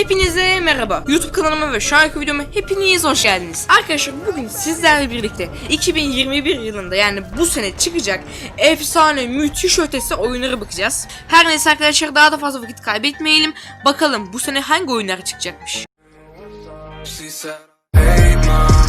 Hepinize merhaba. YouTube kanalıma ve şarkı videoma hepiniz hoş geldiniz. Arkadaşlar bugün sizlerle birlikte 2021 yılında yani bu sene çıkacak efsane müthiş ötesi oyunlara bakacağız. Her neyse arkadaşlar daha da fazla vakit kaybetmeyelim. Bakalım bu sene hangi oyunlar çıkacakmış. Hey mom,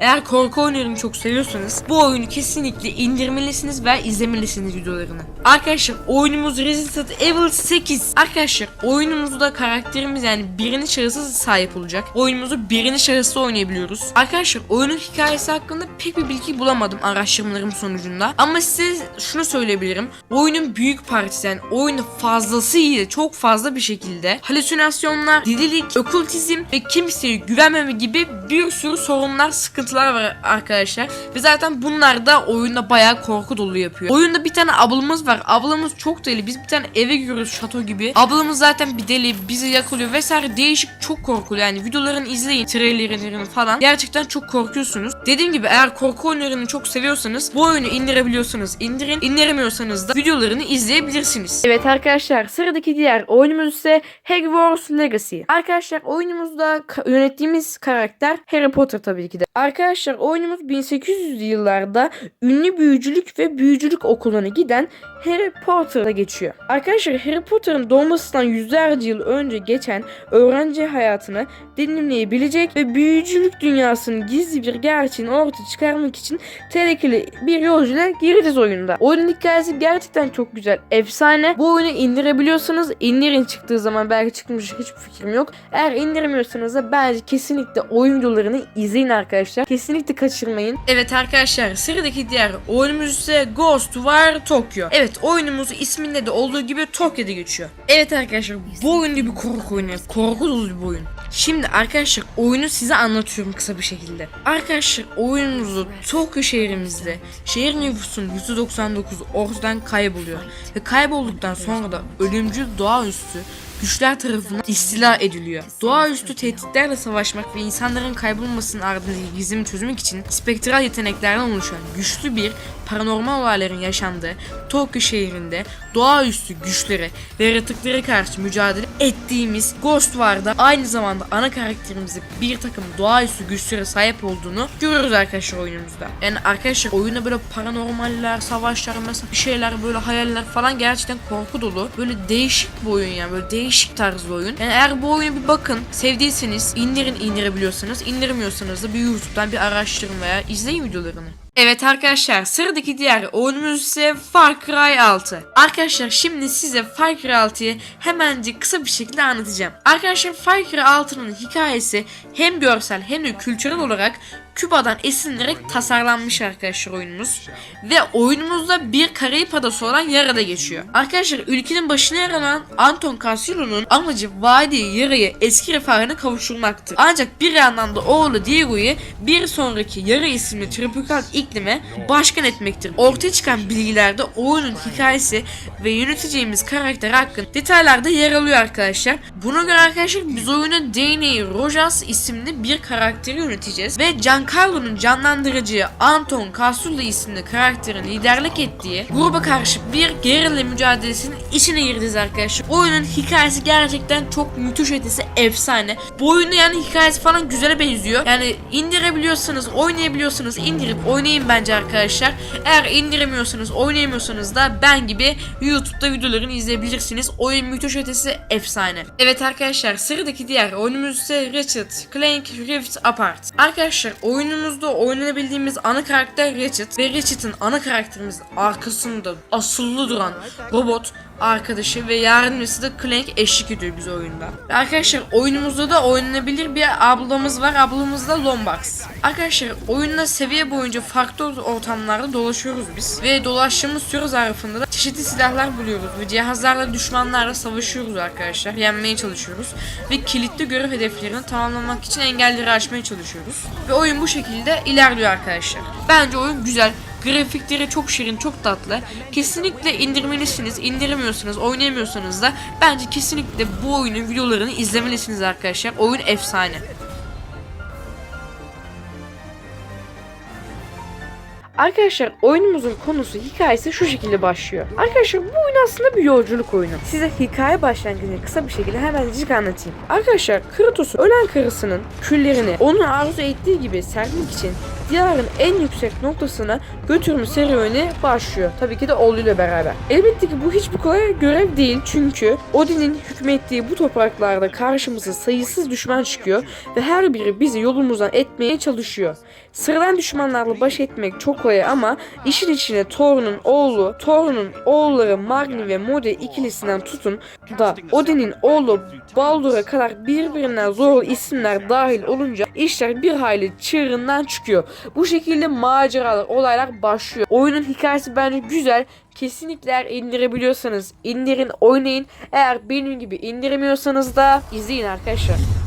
Eğer korku oyunlarını çok seviyorsanız bu oyunu kesinlikle indirmelisiniz ve izlemelisiniz videolarını. Arkadaşlar oyunumuz Resident Evil 8. Arkadaşlar oyunumuzda karakterimiz yani birini şahısı sahip olacak. Oyunumuzu birini şahısı oynayabiliyoruz. Arkadaşlar oyunun hikayesi hakkında pek bir bilgi bulamadım araştırmalarım sonucunda. Ama size şunu söyleyebilirim. Oyunun büyük partisi yani oyunu fazlasıyla çok fazla bir şekilde halüsinasyonlar, delilik, okültizm ve kimseye güvenmeme gibi bir sürü sorunlar, sıkıntılar var arkadaşlar. Ve zaten bunlar da oyunda bayağı korku dolu yapıyor. Oyunda bir tane ablamız var. Ablamız çok deli. Biz bir tane eve giriyoruz şato gibi. Ablamız zaten bir deli. Bizi yakalıyor vesaire. Değişik çok korkulu. Yani videolarını izleyin. Trailerlerini falan. Gerçekten çok korkuyorsunuz. Dediğim gibi eğer korku oyunlarını çok seviyorsanız bu oyunu indirebiliyorsanız indirin. İndiremiyorsanız da videolarını izleyebilirsiniz. Evet arkadaşlar sıradaki diğer oyunumuz ise Hogwarts Legacy. Arkadaşlar oyunumuzda ka- yönettiğimiz karakter Harry Potter tabii ki de. Arkadaşlar oyunumuz 1800'lü yıllarda ünlü büyücülük ve büyücülük okuluna giden Harry Potter'da geçiyor. Arkadaşlar Harry Potter'ın doğmasından yüzlerce yıl önce geçen öğrenci hayatını deneyimleyebilecek ve büyücülük dünyasının gizli bir gerçeğini ortaya çıkarmak için tehlikeli bir yolculuğa gireceğiz oyunda. Oyunun hikayesi gerçekten çok güzel, efsane. Bu oyunu indirebiliyorsanız indirin çıktığı zaman belki çıkmış hiçbir fikrim yok. Eğer indiremiyorsanız da bence kesinlikle oyun videolarını izleyin arkadaşlar. Kesinlikle kaçırmayın. Evet arkadaşlar sıradaki diğer oyunumuz ise Ghost War Tokyo. Evet oyunumuz isminde de olduğu gibi Tokyo'da geçiyor. Evet arkadaşlar bu oyun bir korku oyunu. Korku dolu bir oyun. Şimdi arkadaşlar oyunu size anlatıyorum kısa bir şekilde. Arkadaşlar oyunumuzu Tokyo şehrimizde şehir nüfusunun %99 ortadan kayboluyor. Ve kaybolduktan sonra da ölümcül doğaüstü güçler tarafından istila ediliyor. Doğaüstü tehditlerle savaşmak ve insanların kaybolmasının ardındaki gizemi çözmek için spektral yeteneklerden oluşan güçlü bir paranormal olayların yaşandığı Tokyo şehrinde doğaüstü güçlere ve yaratıklara karşı mücadele ettiğimiz Ghost War'da aynı zamanda ana karakterimizin bir takım doğaüstü güçlere sahip olduğunu görüyoruz arkadaşlar oyunumuzda. Yani arkadaşlar oyunda böyle paranormaller, savaşlar mesela bir şeyler böyle hayaller falan gerçekten korku dolu. Böyle değişik bir oyun yani böyle değişik tarz bir oyun. Yani eğer bu oyunu bir bakın sevdiyseniz indirin indirebiliyorsanız indirmiyorsanız da bir YouTube'dan bir araştırın veya izleyin videolarını. Evet arkadaşlar sıradaki diğer oyunumuz ise Far Cry 6. Arkadaşlar şimdi size Far Cry 6'yı hemencik kısa bir şekilde anlatacağım. Arkadaşlar Far Cry 6'nın hikayesi hem görsel hem de kültürel olarak Küba'dan esinlenerek tasarlanmış arkadaşlar oyunumuz. Ve oyunumuzda bir Karayip adası olan Yara'da geçiyor. Arkadaşlar ülkenin başına yer alan Anton Casillo'nun amacı vadi Yara'yı eski refahına kavuşturmaktır. Ancak bir yandan da oğlu Diego'yu bir sonraki Yara isimli tropikal iklime başkan etmektir. Ortaya çıkan bilgilerde oyunun hikayesi ve yöneteceğimiz karakter hakkında detaylarda yer alıyor arkadaşlar. Buna göre arkadaşlar biz oyunun Danny Rojas isimli bir karakteri yöneteceğiz ve Giancarlo'nun canlandırıcı Anton Casullo isimli karakterin liderlik ettiği gruba karşı bir gerilla mücadelesinin içine gireceğiz arkadaşlar. Oyunun hikayesi gerçekten çok müthiş ötesi efsane. Bu oyunu yani hikayesi falan güzele benziyor. Yani indirebiliyorsanız, oynayabiliyorsanız indirip oynayın bence arkadaşlar. Eğer indiremiyorsanız, oynayamıyorsanız da ben gibi YouTube'da videolarını izleyebilirsiniz. Oyun müthiş ötesi efsane. Evet arkadaşlar sıradaki diğer oyunumuz ise Ratchet Clank Rift Apart. Arkadaşlar oyunumuzda oynanabildiğimiz ana karakter Ratchet ve Ratchet'ın ana karakterimiz arkasında asıllı duran robot arkadaşı ve yardımcısı da Clank eşlik ediyor bize oyunda. Ve arkadaşlar oyunumuzda da oynanabilir bir ablamız var. Ablamız da Lombax. Arkadaşlar oyunda seviye boyunca farklı ortamlarda dolaşıyoruz biz. Ve dolaştığımız süre zarfında da çeşitli silahlar buluyoruz. Ve cihazlarla düşmanlarla savaşıyoruz arkadaşlar. Yenmeye çalışıyoruz. Ve kilitli görev hedeflerini tamamlamak için engelleri aşmaya çalışıyoruz. Ve oyun bu şekilde ilerliyor arkadaşlar. Bence oyun güzel. Grafikleri çok şirin, çok tatlı. Kesinlikle indirmelisiniz. İndiremiyorsanız, oynayamıyorsanız da bence kesinlikle bu oyunun videolarını izlemelisiniz arkadaşlar. Oyun efsane. Arkadaşlar oyunumuzun konusu hikayesi şu şekilde başlıyor. Arkadaşlar bu oyun aslında bir yolculuk oyunu. Size hikaye başlangıcını kısa bir şekilde hemencik anlatayım. Arkadaşlar Kratos'u ölen karısının küllerini onun arzu ettiği gibi sermek için diyarın en yüksek noktasına götürme serüveni başlıyor. Tabii ki de oğluyla beraber. Elbette ki bu hiçbir kolay görev değil çünkü Odin'in hükmettiği bu topraklarda karşımıza sayısız düşman çıkıyor ve her biri bizi yolumuzdan etmeye çalışıyor. Sıradan düşmanlarla baş etmek çok kolay ama işin içine Thor'un oğlu, Thor'un oğulları Magni ve Mode ikilisinden tutun da Odin'in oğlu Baldur'a kadar birbirinden zorlu isimler dahil olunca işler bir hayli çığırından çıkıyor. Bu şekilde maceralar, olaylar başlıyor. Oyunun hikayesi bence güzel. Kesinlikle eğer indirebiliyorsanız indirin, oynayın. Eğer benim gibi indiremiyorsanız da izleyin arkadaşlar.